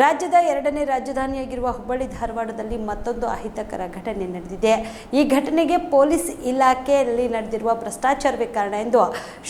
ರಾಜ್ಯದ ಎರಡನೇ ರಾಜಧಾನಿಯಾಗಿರುವ ಹುಬ್ಬಳ್ಳಿ ಧಾರವಾಡದಲ್ಲಿ ಮತ್ತೊಂದು ಅಹಿತಕರ ಘಟನೆ ನಡೆದಿದೆ. ಈ ಘಟನೆಗೆ ಪೊಲೀಸ್ ಇಲಾಖೆಯಲ್ಲಿ ನಡೆದಿರುವ ಭ್ರಷ್ಟಾಚಾರವೇ ಕಾರಣ ಎಂದು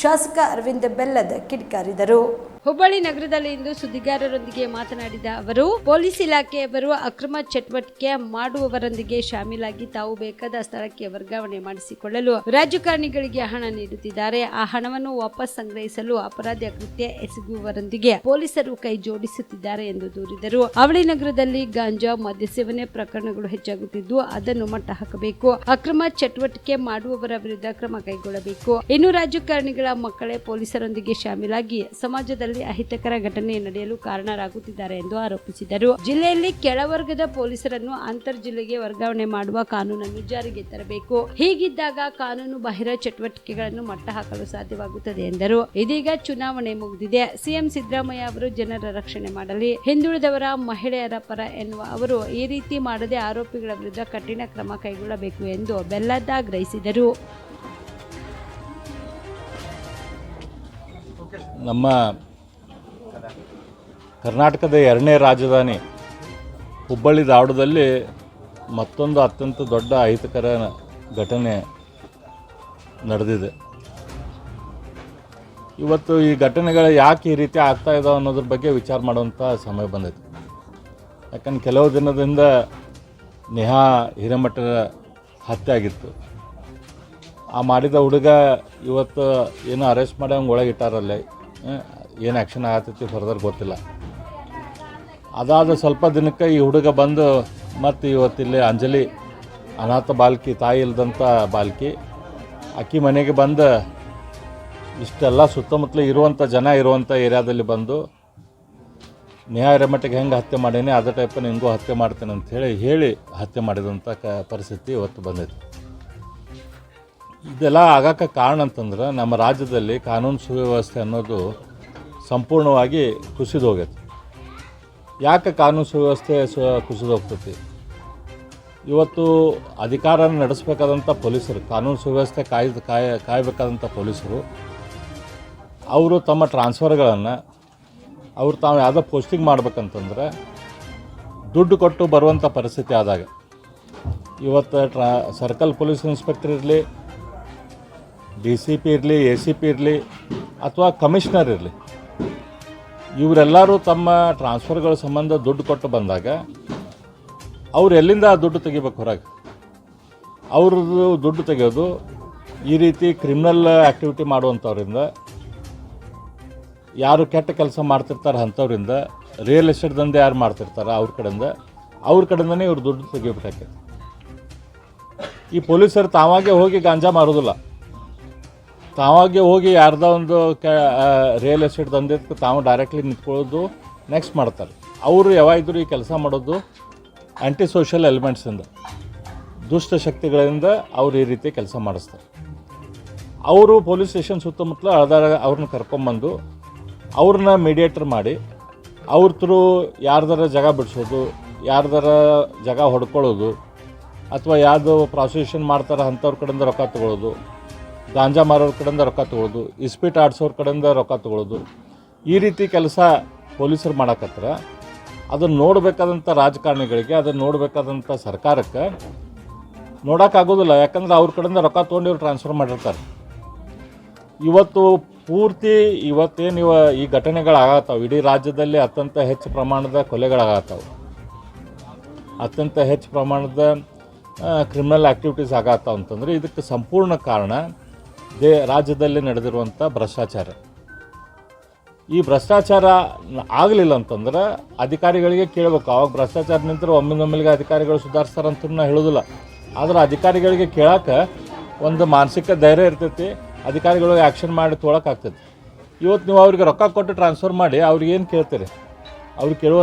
ಶಾಸಕ ಅರವಿಂದ ಬೆಲ್ಲದ್ ಕಿಡಿಕಾರಿದರು. ಹುಬ್ಬಳ್ಳಿ ನಗರದಲ್ಲಿ ಇಂದು ಸುದ್ದಿಗಾರರೊಂದಿಗೆ ಮಾತನಾಡಿದ ಅವರು, ಪೊಲೀಸ್ ಇಲಾಖೆಯವರು ಅಕ್ರಮ ಚಟುವಟಿಕೆ ಮಾಡುವವರೊಂದಿಗೆ ಶಾಮೀಲಾಗಿ ತಾವು ಬೇಕಾದ ಸ್ಥಳಕ್ಕೆ ವರ್ಗಾವಣೆ ಮಾಡಿಸಿಕೊಳ್ಳಲು ರಾಜಕಾರಣಿಗಳಿಗೆ ಹಣ ನೀಡುತ್ತಿದ್ದಾರೆ. ಆ ಹಣವನ್ನು ವಾಪಸ್ ಸಂಗ್ರಹಿಸಲು ಅಪರಾಧ ಕೃತ್ಯ ಎಸಗುವವರೊಂದಿಗೆ ಪೊಲೀಸರು ಕೈ ಜೋಡಿಸುತ್ತಿದ್ದಾರೆ ಎಂದು ದೂರಿದರು. ಅವಳಿ ನಗರದಲ್ಲಿ ಗಾಂಜಾ ಮದ್ಯ ಸೇವನೆ ಪ್ರಕರಣಗಳು ಹೆಚ್ಚಾಗುತ್ತಿದ್ದು, ಅದನ್ನು ಮಟ್ಟ ಹಾಕಬೇಕು. ಅಕ್ರಮ ಚಟುವಟಿಕೆ ಮಾಡುವವರ ವಿರುದ್ಧ ಕ್ರಮ ಕೈಗೊಳ್ಳಬೇಕು. ಇನ್ನು ರಾಜಕಾರಣಿಗಳ ಮಕ್ಕಳೇ ಪೊಲೀಸರೊಂದಿಗೆ ಶಾಮೀಲಾಗಿ ಸಮಾಜದಲ್ಲಿ ಅಹಿತಕರ ಘಟನೆ ನಡೆಯಲು ಕಾರಣರಾಗುತ್ತಿದ್ದಾರೆ ಎಂದು ಆರೋಪಿಸಿದರು. ಜಿಲ್ಲೆಯಲ್ಲಿ ಕೆಳವರ್ಗದ ಪೊಲೀಸರನ್ನು ಅಂತರ್ ಜಿಲ್ಲೆಗೆ ವರ್ಗಾವಣೆ ಮಾಡುವ ಕಾನೂನನ್ನು ಜಾರಿಗೆ ತರಬೇಕು. ಹೀಗಿದ್ದಾಗ ಕಾನೂನು ಬಾಹಿರ ಚಟುವಟಿಕೆಗಳನ್ನು ಮಟ್ಟ ಹಾಕಲು ಸಾಧ್ಯವಾಗುತ್ತದೆ ಎಂದರು. ಇದೀಗ ಚುನಾವಣೆ ಮುಗಿದಿದೆ. ಸಿಎಂ ಸಿದ್ದರಾಮಯ್ಯ ಅವರು ಜನರ ರಕ್ಷಣೆ ಮಾಡಲಿ, ಹಿಂದುಳಿದವರ ಮಹಿಳೆಯರ ಪರ ಎನ್ನುವ ಅವರು ಈ ರೀತಿ ಮಾಡದೆ ಆರೋಪಿಗಳ ವಿರುದ್ಧ ಕಠಿಣ ಕ್ರಮ ಕೈಗೊಳ್ಳಬೇಕು ಎಂದು ಬೆಲ್ಲದ ಆಗ್ರಹಿಸಿದರು. ನಮ್ಮ ಕರ್ನಾಟಕದ ಎರಡನೇ ರಾಜಧಾನಿ ಹುಬ್ಬಳ್ಳಿ ಧಾರವಾಡದಲ್ಲಿ ಮತ್ತೊಂದು ಅತ್ಯಂತ ದೊಡ್ಡ ಅಹಿತಕರ ಘಟನೆ ನಡೆದಿದೆ. ಇವತ್ತು ಈ ಘಟನೆಗಳು ಯಾಕೆ ಈ ರೀತಿ ಆಗ್ತಾ ಇದಾವೆ ಅನ್ನೋದ್ರ ಬಗ್ಗೆ ವಿಚಾರ ಮಾಡುವಂಥ ಸಮಯ ಬಂದೈತಿ ಯಾಕಂದ್ರೆ ಕೆಲವು ದಿನದಿಂದ ನೇಹಾ ಹಿರೇಮಠರ ಹತ್ಯೆ ಆಗಿತ್ತು. ಆ ಮಾಡಿದ ಹುಡುಗ ಇವತ್ತು ಏನೋ ಅರೆಸ್ಟ್ ಮಾಡಿ ಒಳಗೆ ಇಟ್ಟಾರಲ್ಲೇ ಏನು ಆ್ಯಕ್ಷನ್ ಆಗತ್ತೈತಿ ಫರ್ದರ್ ಗೊತ್ತಿಲ್ಲ. ಅದಾದ ಸ್ವಲ್ಪ ದಿನಕ್ಕೆ ಈ ಹುಡುಗ ಬಂದು, ಮತ್ತು ಇವತ್ತಿಲ್ಲಿ ಅಂಜಲಿ, ಅನಾಥ ಬಾಲ್ಕಿ, ತಾಯಿ ಇಲ್ಲದಂಥ ಬಾಲ್ಕಿ, ಅಕ್ಕಿ ಮನೆಗೆ ಬಂದು, ಇಷ್ಟೆಲ್ಲ ಸುತ್ತಮುತ್ತಲು ಇರುವಂಥ ಜನ ಇರುವಂಥ ಏರಿಯಾದಲ್ಲಿ ಬಂದು ನ್ಯಾಯರ ಮಟ್ಟಿಗೆ ಹೆಂಗೆ ಹತ್ಯೆ ಮಾಡೀನಿ, ಅದೇ ಟೈಪ್ ನಿಂಗೂ ಹತ್ಯೆ ಮಾಡ್ತೇನೆ ಅಂತ ಹೇಳಿ ಹತ್ಯೆ ಮಾಡಿದಂಥ ಕ ಪರಿಸ್ಥಿತಿ ಇವತ್ತು ಬಂದೈತಿ. ಇದೆಲ್ಲ ಆಗೋಕ್ಕೆ ಕಾರಣ ಅಂತಂದ್ರೆ ನಮ್ಮ ರಾಜ್ಯದಲ್ಲಿ ಕಾನೂನು ಸುವ್ಯವಸ್ಥೆ ಅನ್ನೋದು ಸಂಪೂರ್ಣವಾಗಿ ಕುಸಿದು ಹೋಗೈತೆ. ಯಾಕೆ ಕಾನೂನು ಸುವ್ಯವಸ್ಥೆ ಕುಸಿದು ಹೋಗ್ತೈತಿ ಇವತ್ತು ಅಧಿಕಾರ ನಡೆಸಬೇಕಾದಂಥ ಪೊಲೀಸರು, ಕಾನೂನು ಸುವ್ಯವಸ್ಥೆ ಕಾಯ್ದು, ಕಾಯ, ಕಾಯಬೇಕಾದಂಥ ಪೊಲೀಸರು, ಅವರು ತಮ್ಮ ಟ್ರಾನ್ಸ್ಫರ್ಗಳನ್ನು, ಅವರು ತಾವು ಯಾವುದೋ ಪೋಸ್ಟಿಂಗ್ ಮಾಡ್ಬೇಕಂತಂದ್ರೆ ದುಡ್ಡು ಕೊಟ್ಟು ಬರುವಂಥ ಪರಿಸ್ಥಿತಿ ಆದಾಗ. ಇವತ್ತು ಟ್ರಾ, ಸರ್ಕಲ್ ಪೊಲೀಸ್ ಇನ್ಸ್ಪೆಕ್ಟರ್ ಇರಲಿ, ಡಿ ಸಿ ಪಿ ಇರಲಿ, ಎ ಸಿ ಪಿ ಇರಲಿ, ಅಥವಾ ಕಮಿಷನರ್ ಇರಲಿ ಇವರೆಲ್ಲರೂ ತಮ್ಮ ಟ್ರಾನ್ಸ್ಫರ್ಗಳ ಸಂಬಂಧ ದುಡ್ಡು ಕೊಟ್ಟು ಬಂದಾಗ ಅವ್ರು ಎಲ್ಲಿಂದ ಆ ದುಡ್ಡು ತೆಗಿಬೇಕು ಹೊರಗೆ? ಅವ್ರದ್ದು ದುಡ್ಡು ತೆಗೆಯೋದು ಈ ರೀತಿ ಕ್ರಿಮಿನಲ್ ಆ್ಯಕ್ಟಿವಿಟಿ ಮಾಡುವಂಥವ್ರಿಂದ, ಯಾರು ಕೆಟ್ಟ ಕೆಲಸ ಮಾಡ್ತಿರ್ತಾರೆ ಅಂಥವ್ರಿಂದ, ರಿಯಲ್ ಎಸ್ಟೇಟ್ ದಂಧೆ ಯಾರು ಮಾಡ್ತಿರ್ತಾರೆ ಅವ್ರ ಕಡೆಯಿಂದ, ಅವ್ರ ಕಡೆಯಿಂದನೇ ಇವ್ರು ದುಡ್ಡು ತೆಗಿಬೇಕಾಗ್ತದೆ. ಈ ಪೊಲೀಸರು ತಾವಾಗೆ ಹೋಗಿ ಗಾಂಜಾ ಮಾರೋದಿಲ್ಲ. ತಾವಾಗೆ ಹೋಗಿ ಯಾರ್ದೋ ಒಂದು ಕ ರಿಯಲ್ ಎಸ್ಟೇಟ್ ದಂಧೆದಕ್ಕೆ ತಾವು ಡೈರೆಕ್ಟ್ಲಿ ನಿಂತ್ಕೊಳ್ಳೋದು ನೆಕ್ಸ್ಟ್ ಮಾಡ್ತಾರೆ. ಅವರು ಯಾವಾಗಿದ್ರು ಈ ಕೆಲಸ ಮಾಡೋದು ಆ್ಯಂಟಿ ಸೋಷಿಯಲ್ ಎಲಿಮೆಂಟ್ಸಿಂದ ದುಷ್ಟ ಶಕ್ತಿಗಳಿಂದ ಅವ್ರು ಈ ರೀತಿ ಕೆಲಸ ಮಾಡಿಸ್ತಾರೆ. ಅವರು ಪೊಲೀಸ್ ಸ್ಟೇಷನ್ ಸುತ್ತಮುತ್ತಲು ಅಳದಾರ ಅವ್ರನ್ನ ಕರ್ಕೊಂಬಂದು ಅವ್ರನ್ನ ಮೀಡಿಯೇಟರ್ ಮಾಡಿ ಅವ್ರ ಥ್ರೂ ಯಾರ್ದಾರ ಜಾಗ ಬಿಡಿಸೋದು, ಯಾರ್ದಾರ ಜಾಗ ಹೊಡ್ಕೊಳ್ಳೋದು, ಅಥವಾ ಯಾವುದು ಪ್ರಾಸಿಕ್ಯೂಷನ್ ಮಾಡ್ತಾರೆ ಅಂಥವ್ರ ಕಡೆಯಿಂದ ರೊಕ್ಕ ತೊಗೊಳೋದು ಗಾಂಜಾ ಮಾರೋರ ಕಡೆಯಿಂದ ರೊಕ್ಕ ತೊಗೊಳೋದು, ಇಸ್ಪೀಟ್ ಆಡಿಸೋರ ಕಡೆಯಿಂದ ರೊಕ್ಕ ತೊಗೊಳೋದು, ಈ ರೀತಿ ಕೆಲಸ ಪೊಲೀಸರು ಮಾಡಕತ್ರ ಅದನ್ನು ನೋಡಬೇಕಾದಂಥ ರಾಜಕಾರಣಿಗಳಿಗೆ, ಅದನ್ನು ನೋಡಬೇಕಾದಂಥ ಸರ್ಕಾರಕ್ಕೆ ನೋಡೋಕ್ಕಾಗೋದಿಲ್ಲ ಯಾಕಂದ್ರೆ ಅವ್ರ ಕಡೆಯಿಂದ ರೊಕ್ಕ ತೊಗೊಂಡು ಇವ್ರು ಟ್ರಾನ್ಸ್ಫರ್ ಮಾಡಿರ್ತಾರೆ. ಇವತ್ತು ಪೂರ್ತಿ ಇವತ್ತೇನು ಇವ ಈ ಘಟನೆಗಳಾಗತ್ತಾವೆ? ಇಡೀ ರಾಜ್ಯದಲ್ಲಿ ಅತ್ಯಂತ ಹೆಚ್ಚು ಪ್ರಮಾಣದ ಕೊಲೆಗಳಾಗತ್ತಾವೆ. ಅತ್ಯಂತ ಹೆಚ್ಚು ಪ್ರಮಾಣದ ಕ್ರಿಮಿನಲ್ ಆ್ಯಕ್ಟಿವಿಟೀಸ್ ಆಗತ್ತಾವ ಅಂತಂದರೆ ಇದಕ್ಕೆ ಸಂಪೂರ್ಣ ಕಾರಣ ದೇ ರಾಜ್ಯದಲ್ಲಿ ನಡೆದಿರುವಂಥ ಭ್ರಷ್ಟಾಚಾರ. ಈ ಭ್ರಷ್ಟಾಚಾರ ಆಗಲಿಲ್ಲ ಅಂತಂದ್ರೆ ಅಧಿಕಾರಿಗಳಿಗೆ ಕೇಳಬೇಕು. ಅವಾಗ ಭ್ರಷ್ಟಾಚಾರ ನಿಂತರೆ ಒಮ್ಮಿಂದೊಮ್ಮೆಲಿಗೆ ಅಧಿಕಾರಿಗಳು ಸುಧಾರಿಸ್ತಾರಂತ ನಾ ಹೇಳೋದಿಲ್ಲ. ಆದ್ರೆ ಅಧಿಕಾರಿಗಳಿಗೆ ಕೇಳಕ್ಕೆ ಒಂದು ಮಾನಸಿಕ ಧೈರ್ಯ ಇರ್ತೈತಿ, ಅಧಿಕಾರಿಗಳು ಆ್ಯಕ್ಷನ್ ಮಾಡಿ ತೊಳಕಾಗ್ತೈತಿ ಇವತ್ತು ನೀವು ಅವ್ರಿಗೆ ರೊಕ್ಕ ಕೊಟ್ಟು ಟ್ರಾನ್ಸ್ಫರ್ ಮಾಡಿ ಅವ್ರಿಗೆ ಏನು ಕೇಳ್ತೀರಿ? ಅವ್ರಿಗೆ ಕೇಳುವ